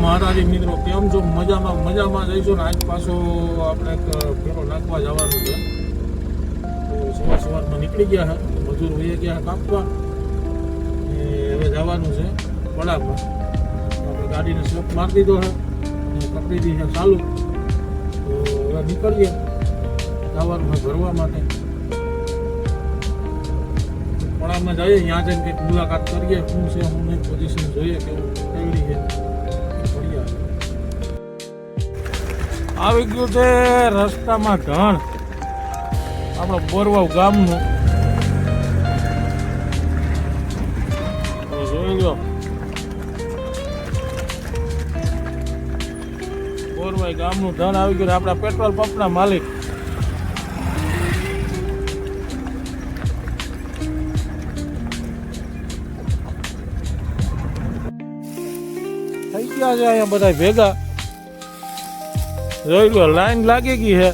માતાજી મિત્રો કેમ છો મજામાં મજામાં જઈશું ને, આજ પાછો આપણે એક ફેરો નાખવા જવાનું છે. તો સવાર સવારમાં નીકળી ગયા છે મજૂર હોઈએ ગયા કાપવા. હવે જવાનું છે વડામાં આપણે ગાડીને સ્લોપ મારી દીધો અને પકડી દીધી છે ચાલુ. તો હવે નીકળીએ જવાનું છે ભરવા માટે. વડામાં જઈએ ત્યાં જઈને કંઈક મુલાકાત કરીએ. શું છે, શું નહીં પોઝિશન જોઈએ, કેવું કેવડી છે આવી ગયું છે રસ્તામાં ઘણ આપણો બોરવાવ ગામનું. જોઈ લો. બોરવાઈ ગામનું ધન આવી ગયું આપણા પેટ્રોલ પંપના માલિક. થઈ ગયા છે અહીંયા બધા ભેગા. જોઈ લો, લાઈન લાગી ગઈ છે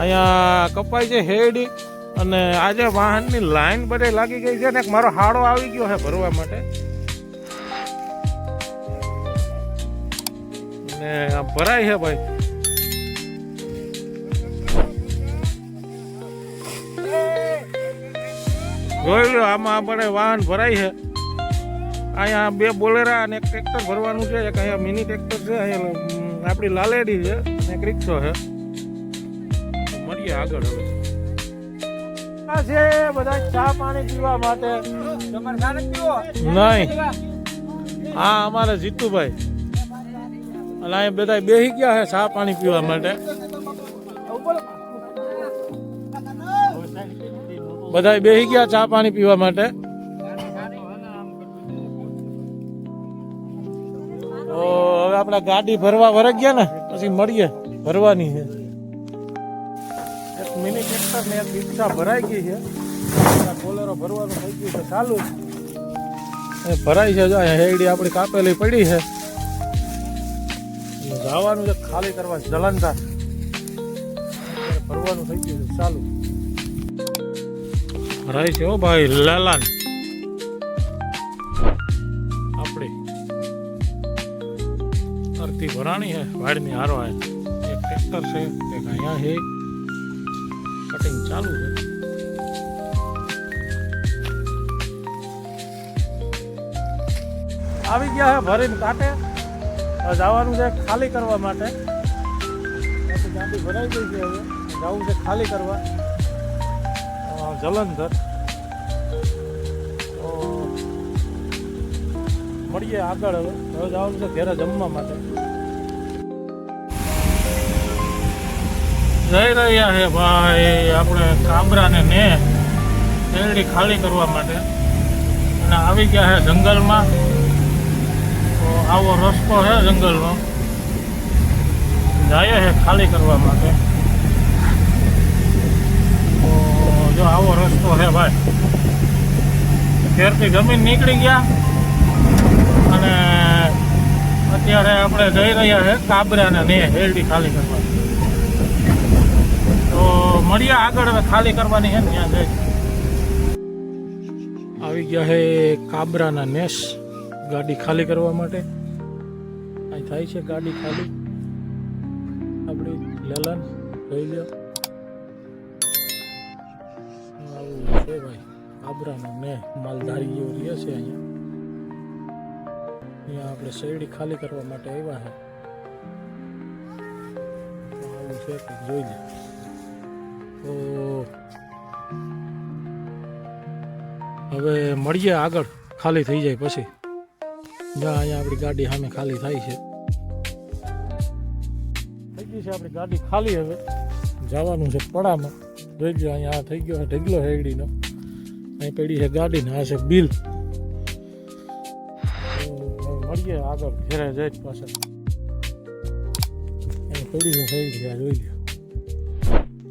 અહીંયા કપાય છે હેડી અને આજે વાહનની લાઈન બધે લાગી ગઈ છે ને મારો હાડો આવી ગયો છે ભરવા માટે. ને ભરાય છે ભાઈ. જોઈ લો, આમાં આપણે વાહન ભરાય છે અહીંયા બે બોલેરા અને એક ટ્રેક્ટર ભરવાનું છે, એક અહીંયા મિની ટ્રેક્ટર છે, અહીંયા આપણી લાલેડી છે ને એક રિક્ષો છે. મળીએ આગળ હવે. આ છે બધા ચા પાણી પીવા માટે. નહીં. હા અમારે જીતુભાઈ. અને અહીંયા બધા બેસી ગયા છે ચા પાણી પીવા માટે. બધા બેસી ગયા ચા પાણી પીવા માટે. આપણે ગાડી ભરવા વરગ ગયા ને, પછી મળીએ. ભરવાની છે. એક મિની ટ્રેક્ટર ને એક રિક્ષા ભરાઈ ગઈ છે. બોલેરો ભરવાનું થઈ ગયું છે ચાલુ. એ ભરાઈ છે જો હેડી આપણી કાપેલી પડી છે. જવાનું છે ખાલી કરવા જલંધર. ભરવાનું થઈ ગયું છે ચાલુ. ભરાય છે હો ભાઈ, લાલાન. અરથી ભરાણી છે વાડની હારો હે એક ટ્રેક્ટર છે, એક અહીંયા છે કટિંગ ચાલુ છે. આવી ગયા છે ભરીને કાંટે જવાનું છે ખાલી કરવા માટે. ગાડી ભરાઈ ગઈ છે હવે. જવું છે ખાલી કરવા. જલંધર. મળીએ આગળ હવે. હવે જવાનું છે ઘેરે જમવા માટે. જઈ રહ્યા છે ભાઈ. આપણે કાબરાને ને શેરડી ખાલી કરવા માટે. અને આવી ગયા છે જંગલમાં. તો આવો રસ્તો છે જંગલનો. જાય છે ખાલી કરવા માટે. તો જો આવો રસ્તો છે ભાઈ. ઘેરથી જમીન નીકળી ગયા. અને અત્યારે આપણે જઈ રહ્યા છે કાબરાને ને હેરડી ખાલી કરવા. મળીએ આગળ હવે ખાલી કરવાની છે ત્યાં જઈ. આવી ગયા છે કાબરાના નેસ ગાડી ખાલી કરવા માટે. અહીં થાય છે ગાડી ખાલી. આપણી લેલન જોઈ લો આવું છે ભાઈ, કાબરાનો ને માલધારી જેવું રહે છે અહીંયા. અહીંયા આપણે શેરડી ખાલી કરવા માટે આવ્યા છે. આવું છે જોઈ લે. તો હવે મળીએ આગળ, ખાલી થઈ જાય પછી. જ્યાં અહીંયા આપણી ગાડી સામે ખાલી થાય છે. થઈ ગઈ છે આપણી ગાડી ખાલી હવે. જવાનું છે પડામાં. જોઈ ગયો અહીંયા થઈ ગયો ઢગલો હેડીનો. અહીં પડી છે ગાડી ને આ છે બિલ. મળીએ આગળ, ઘેરે જાય પાછળ અહીં પડી છે હેડી જોઈ લો